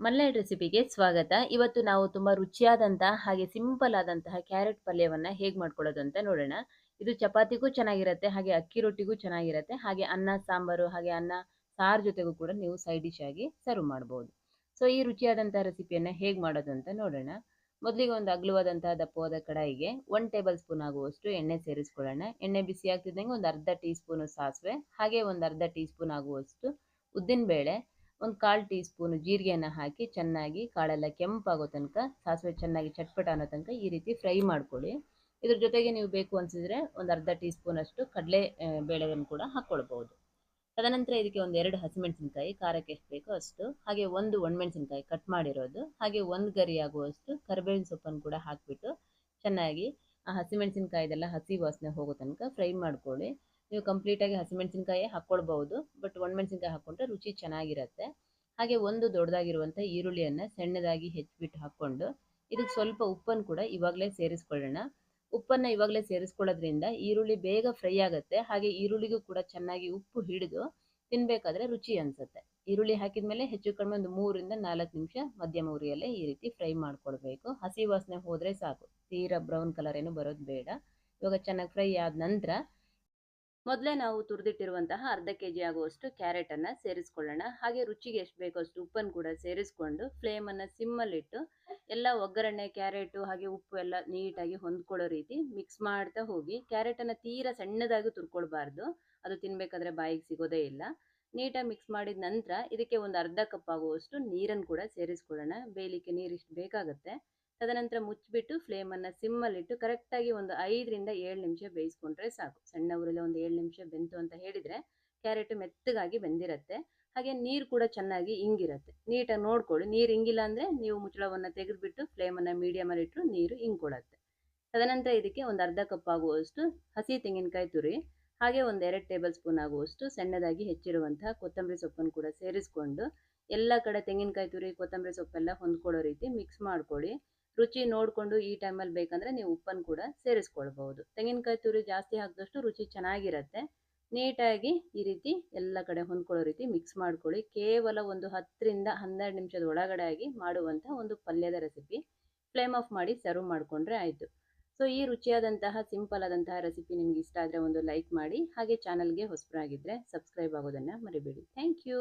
ಮಲ್ನಾಡ್ ರೆಸಿಪಿಗೆ ಸ್ವಾಗತ. ಇವತ್ತು ನಾವು ತುಂಬಾ ರುಚಿಯಾದಂತಹ ಹಾಗೆ ಸಿಂಪಲ್ ಆದಂತಹ ಕ್ಯಾರೆಟ್ ಪಲ್ಯವನ್ನ ಹೇಗ್ ಮಾಡ್ಕೊಳ್ಳೋದು ಅಂತ ನೋಡೋಣ. ಇದು ಚಪಾತಿಗೂ ಚೆನ್ನಾಗಿರುತ್ತೆ, ಹಾಗೆ ಅಕ್ಕಿ ರೊಟ್ಟಿಗೂ ಚೆನ್ನಾಗಿರುತ್ತೆ, ಹಾಗೆ ಅನ್ನ, ಸಾಂಬಾರು, ಹಾಗೆ ಅನ್ನ, ಸಾರು ಜೊತೆಗೂ ಕೂಡ ನೀವು ಸೈಡ್ ಡಿಶ್ ಆಗಿ ಸರ್ವ್ ಮಾಡಬಹುದು ಸೊ, ಈ ರುಚಿಯಾದಂತಹ ರೆಸಿಪಿಯನ್ನ ಹೇಗ್ ಮಾಡೋದು ಅಂತ ನೋಡೋಣ. ಮೊದಲಿಗೆ ಒಂದು ಅಗಲವಾದಂತಹ ದಪ್ಪವಾದ ಕಡಾಯಿಗೆ ಒನ್ ಟೇಬಲ್ ಸ್ಪೂನ್ ಆಗುವಷ್ಟು ಎಣ್ಣೆ ಸೇರಿಸ್ಕೊಳ್ಳೋಣ. ಎಣ್ಣೆ ಬಿಸಿ ಆಗ್ತಿದ್ದಂಗೆ ಒಂದು ಅರ್ಧ ಟೀ ಸ್ಪೂನ್ ಸಾಸಿವೆ, ಹಾಗೆ ಒಂದು ಅರ್ಧ ಟೀ ಸ್ಪೂನ್ ಆಗುವಷ್ಟು ಉದ್ದಿನ ಬೇಳೆ ಒಂದು ಕಾಲು ಟೀ ಸ್ಪೂನು ಜೀರಿಗೆಯನ್ನು ಹಾಕಿ ಚೆನ್ನಾಗಿ ಕಾಳೆಲ್ಲ ಕೆಂಪಾಗೋ ತನಕ, ಸಾಸಿವೆ ಚೆನ್ನಾಗಿ ಚಟ್ಪಟ ಅನ್ನೋ ತನಕ ಈ ರೀತಿ ಫ್ರೈ ಮಾಡ್ಕೊಳ್ಳಿ. ಇದ್ರ ಜೊತೆಗೆ ನೀವು ಬೇಕು ಅನಿಸಿದ್ರೆ ಒಂದು ಅರ್ಧ ಟೀ ಸ್ಪೂನ್ ಅಷ್ಟು ಕಡಲೆ ಬೇಳೆಯನ್ನು ಕೂಡ ಹಾಕ್ಕೊಳ್ಬೋದು ತದನಂತರ ಇದಕ್ಕೆ ಒಂದು ಎರಡು ಹಸಿಮೆಣಸಿನಕಾಯಿ, ಖಾರಕ್ಕೆ ಎಷ್ಟು ಬೇಕೋ ಅಷ್ಟು, ಹಾಗೆ ಒಂದು ಒಣಮೆಣಸಿನಕಾಯಿ ಕಟ್ ಮಾಡಿರೋದು, ಹಾಗೆ ಒಂದು ಗರಿ ಆಗುವಷ್ಟು ಕರಿಬೇವಿನ ಸೊಪ್ಪನ್ನು ಕೂಡ ಹಾಕಿಬಿಟ್ಟು ಚೆನ್ನಾಗಿ ಆ ಹಸಿಮೆಣಸಿನಕಾಯಿದೆಲ್ಲ ಹಸಿ ವಾಸನೆ ಹೋಗೋ ತನಕ ಫ್ರೈ ಮಾಡ್ಕೊಳ್ಳಿ. ನೀವು ಕಂಪ್ಲೀಟಾಗಿ ಹಸಿಮೆಣಸಿನ್ಕಾಯಿ ಹಾಕ್ಕೊಳ್ಬಹುದು ಬಟ್ ಒಣಮೆಣಸಿನಕಾಯಿ ಹಾಕ್ಕೊಂಡ್ರೆ ರುಚಿ ಚೆನ್ನಾಗಿರುತ್ತೆ. ಹಾಗೆ ಒಂದು ದೊಡ್ಡದಾಗಿರುವಂಥ ಈರುಳ್ಳಿಯನ್ನು ಸಣ್ಣದಾಗಿ ಹೆಚ್ಚಿಬಿಟ್ಟು ಹಾಕ್ಕೊಂಡು, ಇದಕ್ಕೆ ಸ್ವಲ್ಪ ಉಪ್ಪನ್ನು ಕೂಡ ಇವಾಗಲೇ ಸೇರಿಸ್ಕೊಳ್ಳೋಣ. ಉಪ್ಪನ್ನು ಇವಾಗಲೇ ಸೇರಿಸ್ಕೊಳ್ಳೋದ್ರಿಂದ ಈರುಳ್ಳಿ ಬೇಗ ಫ್ರೈ ಆಗುತ್ತೆ, ಹಾಗೆ ಈರುಳ್ಳಿಗೂ ಕೂಡ ಚೆನ್ನಾಗಿ ಉಪ್ಪು ಹಿಡಿದು ತಿನ್ನಬೇಕಾದ್ರೆ ರುಚಿ ಅನಿಸುತ್ತೆ. ಈರುಳ್ಳಿ ಹಾಕಿದ ಮೇಲೆ ಹೆಚ್ಚು ಕಡಿಮೆ ಒಂದು ಮೂರಿಂದ ನಾಲ್ಕು ನಿಮಿಷ ಮಧ್ಯಮ ಉರಿಯಲ್ಲೇ ಈ ರೀತಿ ಫ್ರೈ ಮಾಡ್ಕೊಳ್ಬೇಕು. ಹಸಿ ವಾಸನೆ ಹೋದರೆ ಸಾಕು. ತೀರಾ ಬ್ರೌನ್ ಕಲರ್ ಏನು ಬರೋದು ಬೇಡ. ಇವಾಗ ಚೆನ್ನಾಗಿ ಫ್ರೈ ಆದ ನಂತರ ಮೊದಲೇ ನಾವು ತುರಿದಿಟ್ಟಿರುವಂತಹ ಅರ್ಧ ಕೆ ಜಿ ಆಗುವಷ್ಟು ಕ್ಯಾರೆಟನ್ನು ಸೇರಿಸ್ಕೊಳ್ಳೋಣ. ಹಾಗೆ ರುಚಿಗೆ ಎಷ್ಟು ಬೇಕೋ ಅಷ್ಟು ಉಪ್ಪನ್ನು ಕೂಡ ಸೇರಿಸ್ಕೊಂಡು ಫ್ಲೇಮನ್ನು ಸಿಮ್ಮಲ್ಲಿಟ್ಟು ಎಲ್ಲ ಒಗ್ಗರಣೆ, ಕ್ಯಾರೆಟು ಹಾಗೆ ಉಪ್ಪು ಎಲ್ಲ ನೀಟಾಗಿ ಹೊಂದ್ಕೊಳ್ಳೋ ರೀತಿ ಮಿಕ್ಸ್ ಮಾಡ್ತಾ ಹೋಗಿ ಕ್ಯಾರೆಟನ್ನು ತೀರಾ ಸಣ್ಣದಾಗಿ ತುರ್ಕೊಳ್ಬಾರ್ದು. ಅದು ತಿನ್ನಬೇಕಾದ್ರೆ ಬಾಯಿಗೆ ಸಿಗೋದೇ ಇಲ್ಲ. ನೀಟಾಗಿ ಮಿಕ್ಸ್ ಮಾಡಿದ ನಂತರ ಇದಕ್ಕೆ ಒಂದು ಅರ್ಧ ಕಪ್ ಆಗುವಷ್ಟು ನೀರನ್ನು ಕೂಡ ಸೇರಿಸ್ಕೊಳ್ಳೋಣ. ಬೇಯಲಿಕ್ಕೆ ನೀರು ಇಷ್ಟು ಬೇಕಾಗುತ್ತೆ. ತದನಂತರ ಮುಚ್ಚಿಬಿಟ್ಟು ಫ್ಲೇಮನ್ನು ಸಿಮ್ಮಲ್ಲಿಟ್ಟು ಕರೆಕ್ಟಾಗಿ ಒಂದು ಐದರಿಂದ ಏಳು ನಿಮಿಷ ಬೇಯಿಸ್ಕೊಂಡ್ರೆ ಸಾಕು. ಸಣ್ಣ ಊರಲ್ಲಿ ಒಂದು ಏಳು ನಿಮಿಷ ಬೆಂತು ಅಂತ ಹೇಳಿದರೆ ಕ್ಯಾರೆಟ್ ಮೆತ್ತಗಾಗಿ ಬೆಂದಿರುತ್ತೆ. ಹಾಗೆ ನೀರು ಕೂಡ ಚೆನ್ನಾಗಿ ಇಂಗಿರುತ್ತೆ. ನೀಟಾಗಿ ನೋಡ್ಕೊಳ್ಳಿ. ನೀರು ಇಂಗಿಲ್ಲ ಅಂದರೆ ನೀವು ಮುಚ್ಚಳವನ್ನು ತೆಗೆದುಬಿಟ್ಟು ಫ್ಲೇಮನ್ನು ಮೀಡಿಯಮಲ್ಲಿ ಇಟ್ಟರು ನೀರು ಇಂಗ್ಕೊಳ್ಳುತ್ತೆ ತದನಂತರ ಇದಕ್ಕೆ ಒಂದು ಅರ್ಧ ಕಪ್ ಆಗುವಷ್ಟು ಹಸಿ ತೆಂಗಿನಕಾಯಿ ತುರಿ, ಹಾಗೆ ಒಂದು ಎರಡು ಟೇಬಲ್ ಸ್ಪೂನ್ ಆಗುವಷ್ಟು ಸಣ್ಣದಾಗಿ ಹೆಚ್ಚಿರುವಂತಹ ಕೊತ್ತಂಬರಿ ಸೊಪ್ಪನ್ನು ಕೂಡ ಸೇರಿಸ್ಕೊಂಡು ಎಲ್ಲ ಕಡೆ ತೆಂಗಿನಕಾಯಿ ತುರಿ, ಕೊತ್ತಂಬರಿ ಸೊಪ್ಪೆಲ್ಲ ಹೊಂದ್ಕೊಳ್ಳೋ ರೀತಿ ಮಿಕ್ಸ್ ಮಾಡ್ಕೊಳ್ಳಿ. ರುಚಿ ನೋಡಿಕೊಂಡು ಈ ಟೈಮಲ್ಲಿ ಬೇಕಂದರೆ ನೀವು ಉಪ್ಪನ್ನು ಕೂಡ ಸೇರಿಸ್ಕೊಳ್ಬಹುದು. ತೆಂಗಿನಕಾಯಿ ತುರಿ ಜಾಸ್ತಿ ಹಾಕಿದಷ್ಟು ರುಚಿ ಚೆನ್ನಾಗಿರುತ್ತೆ. ನೀಟಾಗಿ ಈ ರೀತಿ ಎಲ್ಲ ಕಡೆ ಹೊಂದ್ಕೊಳ್ಳೋ ರೀತಿ ಮಿಕ್ಸ್ ಮಾಡ್ಕೊಳ್ಳಿ. ಕೇವಲ ಒಂದು ಹತ್ತರಿಂದ ಹನ್ನೆರಡು ನಿಮಿಷದ ಒಳಗಡೆ ಆಗಿ ಮಾಡುವಂಥ ಒಂದು ಪಲ್ಯದ ರೆಸಿಪಿ ಫ್ಲೇಮ್ ಆಫ್ ಮಾಡಿ ಸರ್ವ್ ಮಾಡಿಕೊಂಡ್ರೆ ಆಯಿತು. ಸೊ, ಈ ರುಚಿಯಾದಂತಹ, ಸಿಂಪಲ್ ಆದಂತಹ ರೆಸಿಪಿ ನಿಮ್ಗೆ ಇಷ್ಟ ಆದರೆ ಒಂದು ಲೈಕ್ ಮಾಡಿ, ಹಾಗೆ ಚಾನಲ್ಗೆ ಹೊಸಬರಾಗಿದ್ದರೆ ಸಬ್ಸ್ಕ್ರೈಬ್ ಆಗೋದನ್ನು ಮರಿಬೇಡಿ. Thank you.